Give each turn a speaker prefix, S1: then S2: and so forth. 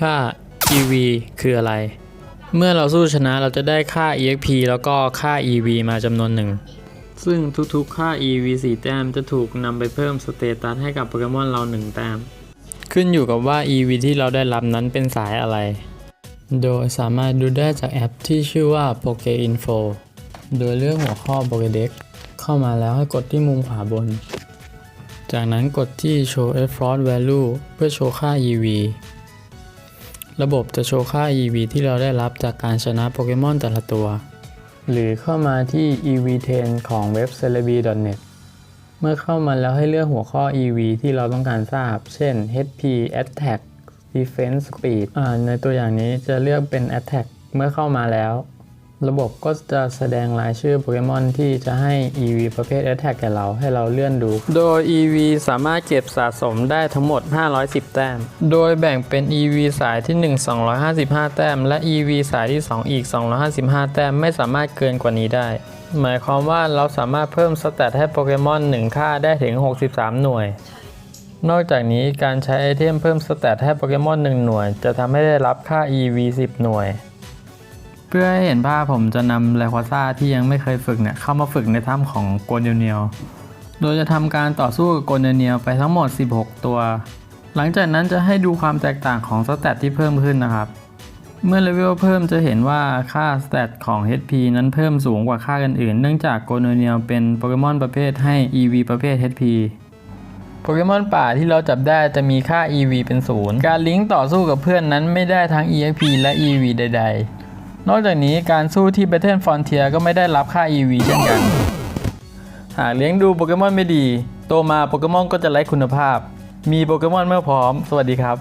S1: ค่า EV คืออะไร เมื่อเราสู้ชนะเราจะได้ค่า EXP แล้วก็ค่า EV มาจำนวนหนึ่ง ซึ่งทุกๆค่า EV 4 แต้มจะถูกนำไปเพิ่มสเตตัสให้กับโปเกมอนเรา 1 แต้ม ขึ้นอยู่กับว่า EV ที่เราได้รับนั้นเป็นสายอะไร โดยสามารถดูได้จากแอปที่ชื่อว่า Poke Info โดยเลือกหัวข้อ Pokédex เข้ามาแล้วให้กดที่มุมขวาบน จากนั้นกดที่ Show Effort Value เพื่อโชว์ค่า EV ระบบจะโชว์ค่า EV ที่เราได้รับจากการชนะโปเกมอนแต่ละตัว หรือเข้ามาที่ EV10 ของเว็บ celebi.net เมื่อเข้ามาแล้วให้เลือกหัวข้อ EV ที่เราต้องการทราบ เช่น HP Attack Defense Speed ในตัวอย่างนี้จะเลือกเป็น Attack เมื่อเข้ามาแล้ว ระบบก็จะแสดงรายชื่อโปเกมอนที่จะให้ EV ประเภท Attack แก่เราให้เราเลื่อนดู โดย EV สามารถเก็บสะสมได้ทั้งหมด 510 แต้ม โดยแบ่งเป็น EV สายที่ 1 255 แต้ม และ EV สายที่ 2 อีก 255 แต้ม ไม่สามารถเกินกว่านี้ได้ หมายความว่าเราสามารถเพิ่มสเตตให้โปเกมอน 1 ค่าได้ถึง 63 หน่วย นอกจากนี้การใช้ไอเทมเพิ่มสเตตให้โปเกมอน 1 หน่วย จะทำให้ได้รับค่า EV 10 หน่วย เพื่อให้เห็นภาพผมจะนำไลควาซ่าที่ยังไม่เคยฝึกเนี่ยเข้ามาฝึกในถ้ำของโกลเนียลโดยจะทำการต่อสู้กับโกลเนียลไปทั้งหมด 16 ตัว หลังจากนั้นจะให้ดูความแตกต่างของสแตทที่เพิ่มขึ้นนะครับ เมื่อเลเวลเพิ่มจะเห็นว่าค่าสแตทของ HP นั้นเพิ่มสูงกว่าค่าอื่นๆ เนื่องจากโกลเนียลเป็นโปเกมอนประเภทให้ EV ประเภท HP โปเกมอนป่าที่เราจับได้จะมีค่า EV เป็นศูนย์การลิงก์ต่อสู้กับเพื่อนนั้นไม่ได้ทั้ง EXP และ EV ใด ๆ นอกจากนี้การสู้ที่ Battle Frontier ก็ไม่ได้รับค่า EV เช่นกัน หากเลี้ยงดูโปเกมอนไม่ดี โตมาโปเกมอนก็จะไร้คุณภาพ มีโปเกมอนเมื่อพร้อม สวัสดีครับ